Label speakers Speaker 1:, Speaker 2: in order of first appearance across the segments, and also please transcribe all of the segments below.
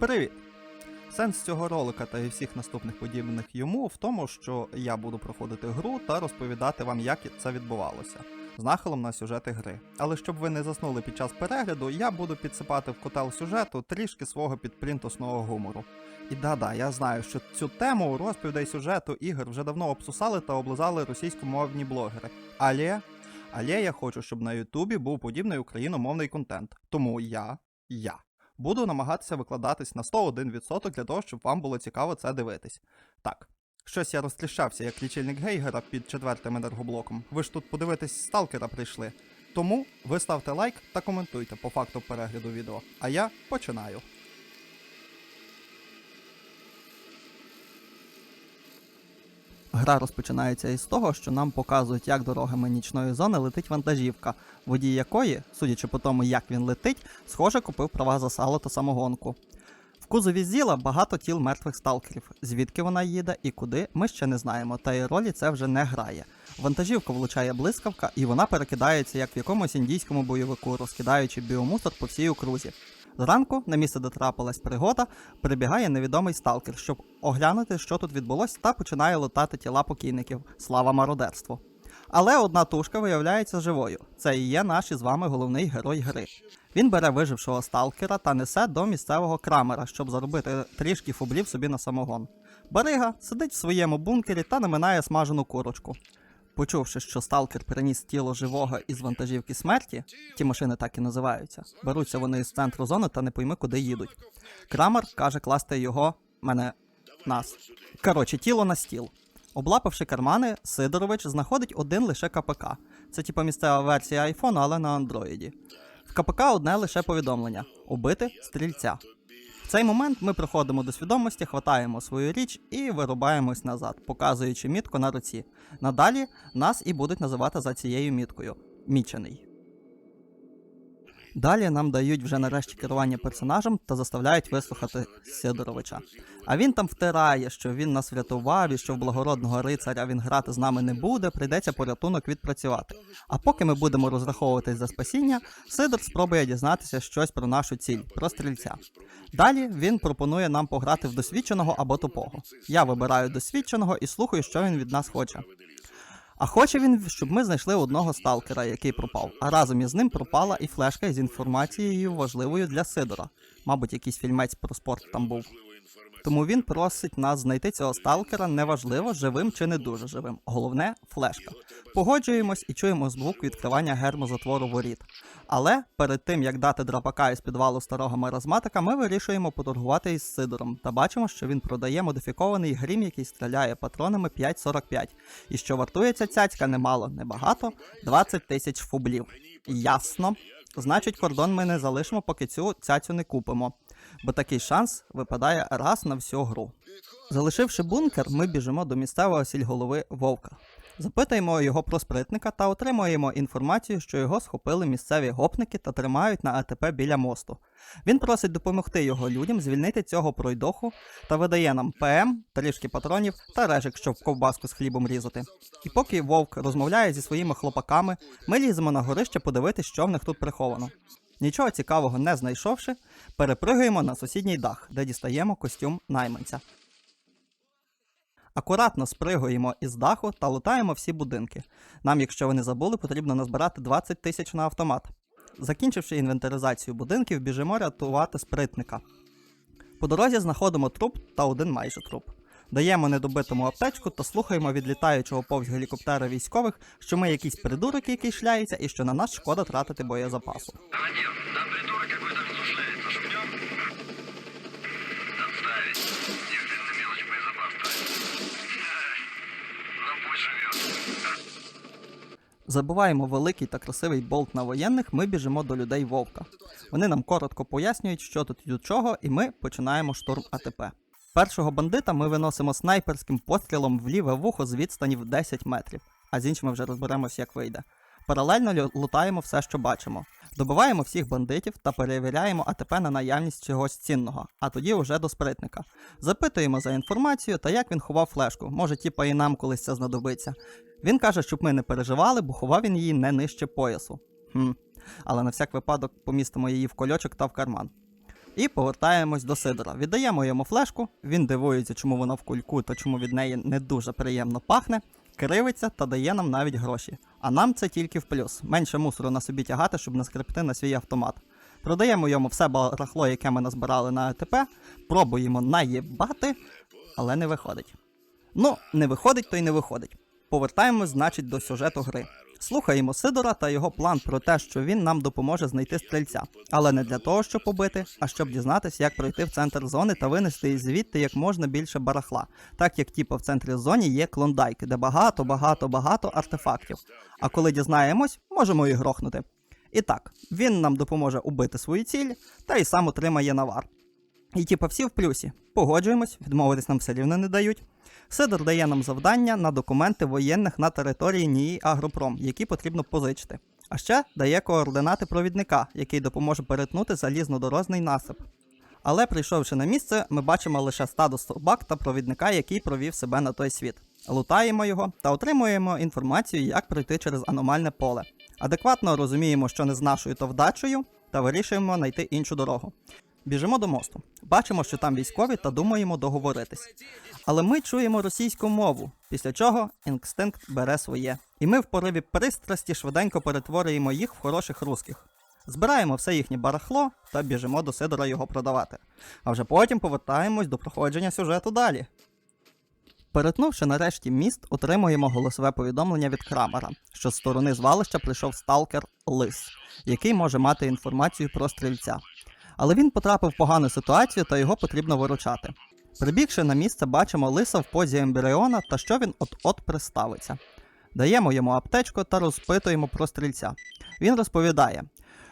Speaker 1: Привіт! Сенс цього ролика та і всіх наступних подібних йому в тому, що я буду проходити гру та розповідати вам, як це відбувалося, з нахилом на сюжети гри. Але щоб ви не заснули під час перегляду, я буду підсипати в котел сюжету трішки свого підплінтусного гумору. І да-да, я знаю, що цю тему розповідей сюжету ігор вже давно обсусали та облизали російськомовні блогери. Але, але я хочу, щоб на Ютубі був подібний україномовний контент. Тому я, я буду намагатися викладатись на 101% для того, щоб вам було цікаво це дивитись. Так, щось я розтріщався, як лічильник Гейгера під четвертим енергоблоком. Ви ж тут подивитись сталкера прийшли. Тому ви ставте лайк та коментуйте по факту перегляду відео. А я починаю. Гра розпочинається із того, що нам показують, як дорогами нічної зони летить вантажівка, водій якої, судячи по тому, як він летить, схоже купив права за сало та самогонку. В кузові зіла багато тіл мертвих сталкерів. Звідки вона їде і куди, ми ще не знаємо, та й ролі це вже не грає. Вантажівку влучає блискавка, і вона перекидається як в якомусь індійському бойовику, розкидаючи біомусор по всій окрузі. Зранку, на місце, де трапилась пригода, прибігає невідомий сталкер, щоб оглянути, що тут відбулося, та починає лутати тіла покійників. Слава мародерству. Але одна тушка виявляється живою. Це і є наш із вами головний герой гри. Він бере вижившого сталкера та несе до місцевого крамера, щоб заробити трішки фублів собі на самогон. Барига сидить в своєму бункері та наминає смажену курочку. Почувши, що сталкер приніс тіло живого із вантажівки смерті, ті машини так і називаються, беруться вони з центру зони та не пойми, куди їдуть. Крамер каже класти його, мене нас. Коротше, тіло на стіл. Облапавши кармани, Сидорович знаходить один лише КПК. Це типа місцева версія айфону, але на андроїді. В КПК одне лише повідомлення: убити стрільця. В цей момент ми приходимо до свідомості, хватаємо свою річ і вирубаємось назад, показуючи мітку на руці. Надалі нас і будуть називати за цією міткою мічений. Далі нам дають вже нарешті керування персонажем та заставляють вислухати Сидоровича. А він там втирає, що він нас врятував і що в благородного рицаря він грати з нами не буде, прийдеться порятунок відпрацювати. А поки ми будемо розраховуватись за спасіння, Сидор спробує дізнатися щось про нашу ціль, про стрільця. Далі він пропонує нам пограти в досвідченого або тупого. Я вибираю досвідченого і слухаю, що він від нас хоче. А хоче він, щоб ми знайшли одного сталкера, який пропав, а разом із ним пропала і флешка з інформацією важливою для Сидора. Мабуть, якийсь фільмець про спорт там був. Тому він просить нас знайти цього сталкера неважливо, живим чи не дуже живим. Головне флешка. Погоджуємось і чуємо звук відкривання гермозатвору воріт. Але перед тим як дати драпака із підвалу старого маразматика, ми вирішуємо поторгувати із Сидором та бачимо, що він продає модифікований грім, який стріляє патронами 5.45, і що вартує ця цяцька немало, небагато 20 тисяч фублів. Ясно. Значить, кордон ми не залишимо, поки цю цяцю не купимо. Бо такий шанс випадає раз на всю гру. Залишивши бункер, ми біжимо до місцевого сільголови Вовка. Запитуємо його про спритника та отримуємо інформацію, що його схопили місцеві гопники та тримають на АТП біля мосту. Він просить допомогти його людям звільнити цього пройдоху та видає нам ПМ, трішки патронів та режик, щоб ковбаску з хлібом різати. І поки вовк розмовляє зі своїми хлопаками, ми ліземо на горище подивитися, що в них тут приховано. Нічого цікавого не знайшовши, перепригуємо на сусідній дах, де дістаємо костюм найманця. Акуратно спригуємо із даху та лутаємо всі будинки. Нам, якщо ви не забули, потрібно назбирати 20 тисяч на автомат. Закінчивши інвентаризацію будинків, біжимо рятувати спритника. По дорозі знаходимо труп та один майже труп. Даємо недобитому аптечку та слухаємо від літаючого повз гелікоптера військових, що ми якийсь придурок, який шляється, і що на нас шкода тратити боєзапасу. Забуваємо великий та красивий болт на воєнних, ми біжимо до людей вовка. Вони нам коротко пояснюють, що тут і до чого, і ми починаємо штурм АТП. Першого бандита ми виносимо снайперським пострілом в ліве вухо з відстані в 10 метрів, а з іншими вже розберемось, як вийде. Паралельно лутаємо все, що бачимо. Добиваємо всіх бандитів та перевіряємо АТП на наявність чогось цінного, а тоді вже до спритника. Запитуємо за інформацію та як він ховав флешку. Може, тіпа і нам колись це знадобиться. Він каже, щоб ми не переживали, бо ховав він її не нижче поясу. Хм. Але на всяк випадок помістимо її в кольочок та в карман. І повертаємось до Сидора. Віддаємо йому флешку, він дивується, чому вона в кульку та чому від неї не дуже приємно пахне, кривиться та дає нам навіть гроші. А нам це тільки в плюс. Менше мусору на собі тягати, щоб не скрипти на свій автомат. Продаємо йому все барахло, яке ми назбирали на АТП, пробуємо наїбати, але не виходить. Ну, не виходить, то й не виходить. Повертаємось, значить, до сюжету гри. Слухаємо Сидора та його план про те, що він нам допоможе знайти стрільця, але не для того, щоб побити, а щоб дізнатися, як пройти в центр зони та винести звідти як можна більше барахла, так як типу в центрі зоні є клондайк, де багато, багато, багато артефактів. А коли дізнаємось, можемо і грохнути. І так, він нам допоможе убити свою ціль, та й сам отримає навар. І типа всі в плюсі. Погоджуємось, відмовитись нам все рівно не дають. Сидор дає нам завдання на документи воєнних на території НІІ Агропром, які потрібно позичити. А ще дає координати провідника, який допоможе перетнути залізнодорожний насип. Але прийшовши на місце, ми бачимо лише стадо собак та провідника, який провів себе на той світ. Лутаємо його та отримуємо інформацію, як пройти через аномальне поле. Адекватно розуміємо, що не з нашою то вдачею, та вирішуємо знайти іншу дорогу. Біжимо до мосту. Бачимо, що там військові та думаємо договоритись. Але ми чуємо російську мову, після чого інстинкт бере своє. І ми в пориві пристрасті швиденько перетворюємо їх в хороших русських. Збираємо все їхнє барахло та біжимо до Сидора його продавати. А вже потім повертаємось до проходження сюжету далі. Перетнувши нарешті міст, отримуємо голосове повідомлення від Крамера, що з сторони звалища прийшов сталкер Лис, який може мати інформацію про стрільця. Але він потрапив в погану ситуацію та його потрібно виручати. Прибігши на місце, бачимо лиса в позі ембріона та що він от-от приставиться. Даємо йому аптечку та розпитуємо про стрільця. Він розповідає,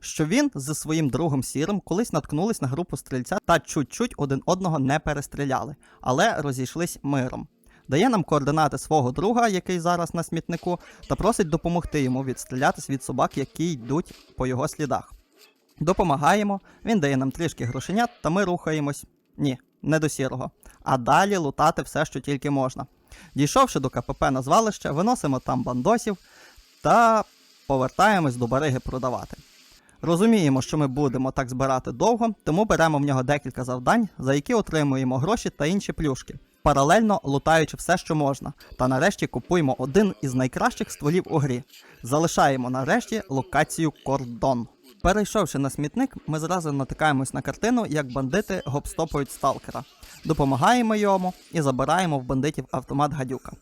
Speaker 1: що він зі своїм другом сірим колись наткнулись на групу стрільця та чуть-чуть один одного не перестріляли, але розійшлись миром. Дає нам координати свого друга, який зараз на смітнику, та просить допомогти йому відстрілятись від собак, які йдуть по його слідах. Допомагаємо, він дає нам трішки грошенят, та ми рухаємось. Ні, не до сірого. А далі лутати все, що тільки можна. Дійшовши до КПП на звалище, виносимо там бандосів та повертаємось до бариги продавати. Розуміємо, що ми будемо так збирати довго, тому беремо в нього декілька завдань, за які отримуємо гроші та інші плюшки, паралельно лутаючи все, що можна, та нарешті купуємо один із найкращих стволів у грі. Залишаємо нарешті локацію кордон. Перейшовши на смітник, ми зразу натикаємось на картину, як бандити гопстопують сталкера. Допомагаємо йому і забираємо в бандитів автомат гадюка.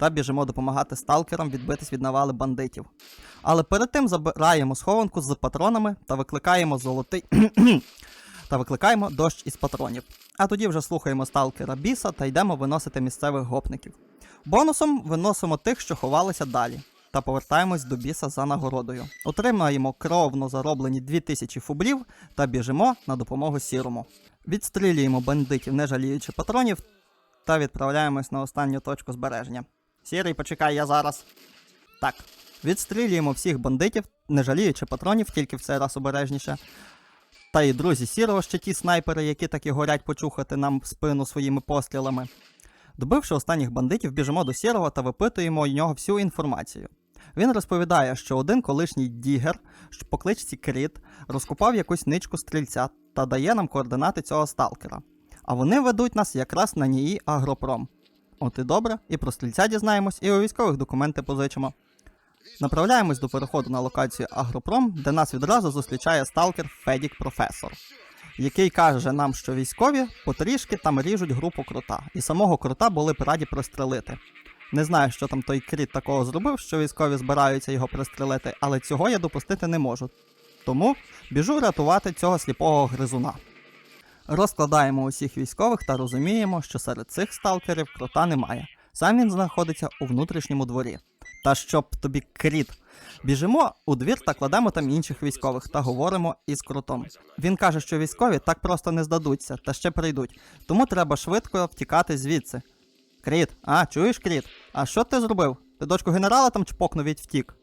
Speaker 1: Та біжимо допомагати сталкерам відбитись від навали бандитів. Але перед тим забираємо схованку з патронами та викликаємо золотий. та викликаємо дощ із патронів. А тоді вже слухаємо сталкера біса та йдемо виносити місцевих гопників. Бонусом виносимо тих, що ховалися далі, та повертаємось до біса за нагородою. Отримаємо кровно зароблені 2000 фублів та біжимо на допомогу сірому. Відстрілюємо бандитів, не жаліючи патронів, та відправляємось на останню точку збереження. Сірий, почекай, я зараз. Так. Відстрілюємо всіх бандитів, не жаліючи патронів, тільки в цей раз обережніше. Та й друзі сірого ще ті снайпери, які так і горять почухати нам спину своїми пострілами. Добивши останніх бандитів, біжимо до сірого та випитуємо у нього всю інформацію. Він розповідає, що один колишній дігер по кличці Кріт розкопав якусь ничку стрільця та дає нам координати цього сталкера. А вони ведуть нас якраз на НІІ Агропром. От і добре, і про стрільця дізнаємось, і у військових документи позичимо. Направляємось до переходу на локацію Агропром, де нас відразу зустрічає сталкер Федік Професор, який каже нам, що військові потрішки там ріжуть групу крута, і самого крута були б раді пристрелити. Не знаю, що там той кріт такого зробив, що військові збираються його пристрелити, але цього я допустити не можу. Тому біжу рятувати цього сліпого гризуна. Розкладаємо усіх військових та розуміємо, що серед цих сталкерів крота немає. Сам він знаходиться у внутрішньому дворі. Та щоб тобі кріт. Біжимо у двір та кладемо там інших військових та говоримо із крутом. Він каже, що військові так просто не здадуться та ще прийдуть, тому треба швидко втікати звідси. Кріт, а, чуєш, Кріт? А що ти зробив? Ти дочку генерала там чпокнув і втік.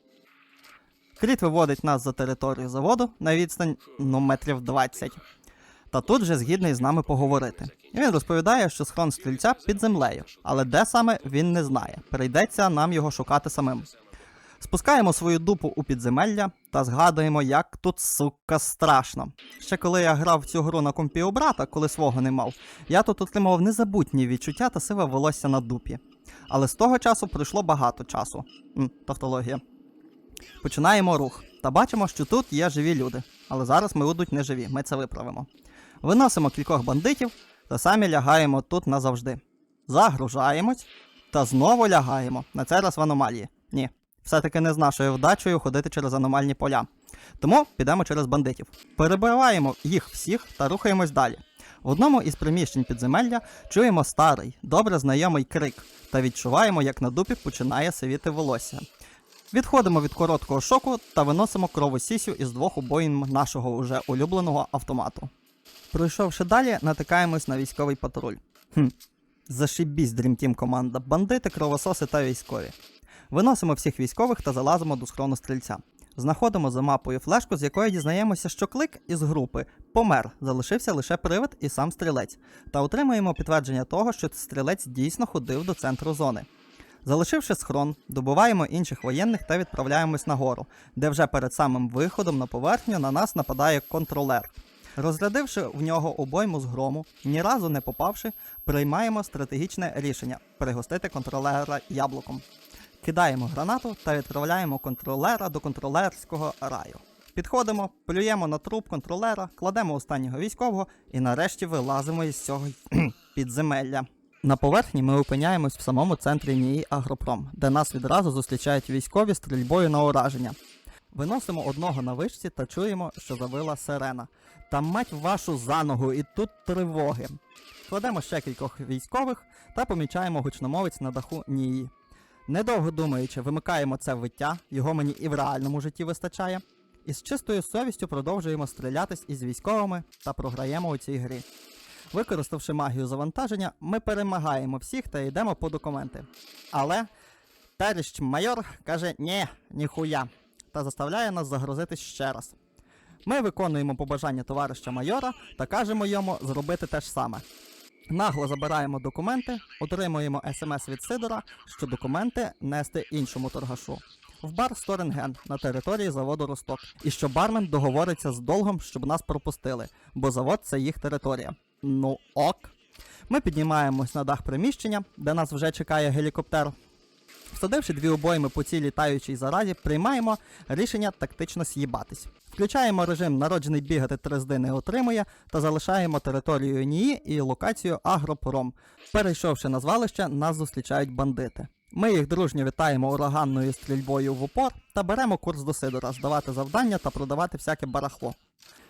Speaker 1: Кріт виводить нас за територію заводу на відстань ну, метрів 20. Та тут вже згідний з нами поговорити. Він розповідає, що схрон стрільця під землею, але де саме він не знає. Прийдеться нам його шукати самим. Спускаємо свою дупу у підземелля та згадуємо, як тут сука страшно. Ще коли я грав цю гру на компі у брата, коли свого не мав, я тут отримав незабутні відчуття та сиве волосся на дупі. Але з того часу пройшло багато часу. М, тавтологія. Починаємо рух та бачимо, що тут є живі люди. Але зараз ми будуть не живі, ми це виправимо. Виносимо кількох бандитів та самі лягаємо тут назавжди. Загружаємось та знову лягаємо. На цей раз в аномалії. Ні, все-таки не з нашою вдачею ходити через аномальні поля. Тому підемо через бандитів. Перебиваємо їх всіх та рухаємось далі. В одному із приміщень підземелля чуємо старий, добре знайомий крик та відчуваємо, як на дупі починає сивіти волосся. Відходимо від короткого шоку та виносимо кровосісю із двох обоїн нашого уже улюбленого автомату. Пройшовши далі, натикаємось на військовий патруль. Хм, зашибісь Team команда, бандити, кровососи та військові. Виносимо всіх військових та залазимо до схрону стрільця. Знаходимо за мапою флешку, з якої дізнаємося, що клик із групи помер, залишився лише привид і сам стрілець, та отримуємо підтвердження того, що стрілець дійсно ходив до центру зони. Залишивши схрон, добуваємо інших воєнних та відправляємось нагору, де вже перед самим виходом на поверхню на нас нападає контролер. Розрядивши в нього обойму з грому, ні разу не попавши, приймаємо стратегічне рішення пригостити контролера яблуком. Кидаємо гранату та відправляємо контролера до контролерського раю. Підходимо, плюємо на труп контролера, кладемо останнього військового і нарешті вилазимо із цього підземелля. На поверхні ми опиняємось в самому центрі НІІ Агропром, де нас відразу зустрічають військові стрільбою на ураження. Виносимо одного на вишці та чуємо, що завила сирена. Та мать вашу за ногу, і тут тривоги. Кладемо ще кількох військових та помічаємо гучномовець на даху НІІ. Недовго думаючи, вимикаємо це виття, його мені і в реальному житті вистачає. І з чистою совістю продовжуємо стрілятись із військовими та програємо у цій грі. Використавши магію завантаження, ми перемагаємо всіх та йдемо по документи. Але Теріщ майор каже ні, ніхуя, та заставляє нас загрузитись ще раз. Ми виконуємо побажання товариша майора та кажемо йому зробити те ж саме. Нагло забираємо документи, отримуємо смс від Сидора, що документи нести іншому торгашу. В бар Сторенген на території заводу Росток, і що бармен договориться з долгом, щоб нас пропустили, бо завод це їх територія. Ну ок. Ми піднімаємось на дах приміщення, де нас вже чекає гелікоптер. Всадивши дві обойми по цій літаючій заразі, приймаємо рішення тактично з'їбатись. Включаємо режим народжений бігати тризди не отримує та залишаємо територію НІІ і локацію Агропром. Перейшовши на звалище, нас зустрічають бандити. Ми їх дружньо вітаємо ураганною стрільбою в упор та беремо курс до Сидора, здавати завдання та продавати всяке барахло.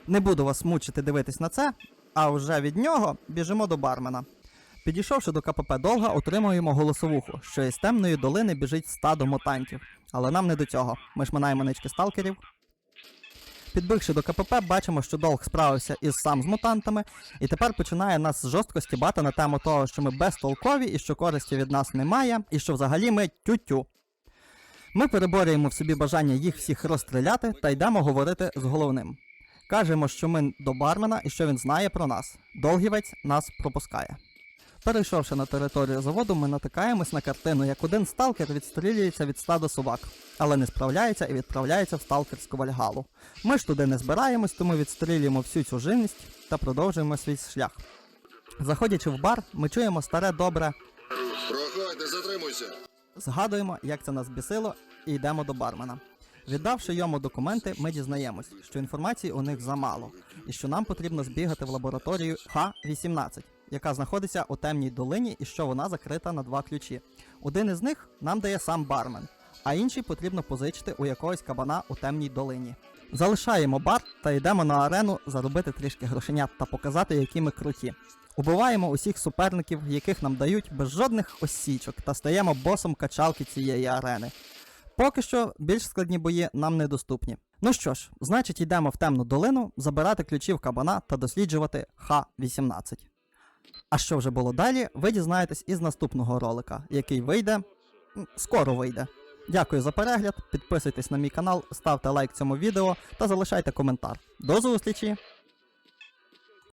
Speaker 1: Не буду вас мучити дивитись на це, а вже від нього біжимо до бармена. Підійшовши до КПП Долга, отримуємо голосовуху, що із темної долини біжить стадо мутантів. Але нам не до цього. Ми ж минаємо нички сталкерів. Підбігши до КПП, бачимо, що Долг справився із сам з мутантами, і тепер починає нас жорстко стібати на тему того, що ми безтолкові і що користі від нас немає, і що взагалі ми тю-тю. Ми переборюємо в собі бажання їх всіх розстріляти та йдемо говорити з головним. Кажемо, що ми до бармена і що він знає про нас. Долгівець нас пропускає. Перейшовши на територію заводу, ми натикаємось на картину, як один сталкер відстрілюється від стада собак, але не справляється і відправляється в сталкерську вальгалу. Ми ж туди не збираємось, тому відстрілюємо всю цю живність та продовжуємо свій шлях. Заходячи в бар, ми чуємо старе добре,
Speaker 2: Проходь, затримуйся.
Speaker 1: згадуємо, як це нас бісило, і йдемо до бармена. Віддавши йому документи, ми дізнаємось, що інформації у них замало, і що нам потрібно збігати в лабораторію Х-18, яка знаходиться у темній долині і що вона закрита на два ключі. Один із них нам дає сам бармен, а інший потрібно позичити у якогось кабана у темній долині. Залишаємо бар та йдемо на арену заробити трішки грошенят та показати, які ми круті. Убиваємо усіх суперників, яких нам дають без жодних осічок, та стаємо босом качалки цієї арени. Поки що більш складні бої нам недоступні. Ну що ж, значить, йдемо в темну долину забирати ключів кабана та досліджувати Х-18. А що вже було далі, ви дізнаєтесь із наступного ролика, який вийде скоро вийде. Дякую за перегляд, підписуйтесь на мій канал, ставте лайк цьому відео та залишайте коментар. До зустрічі!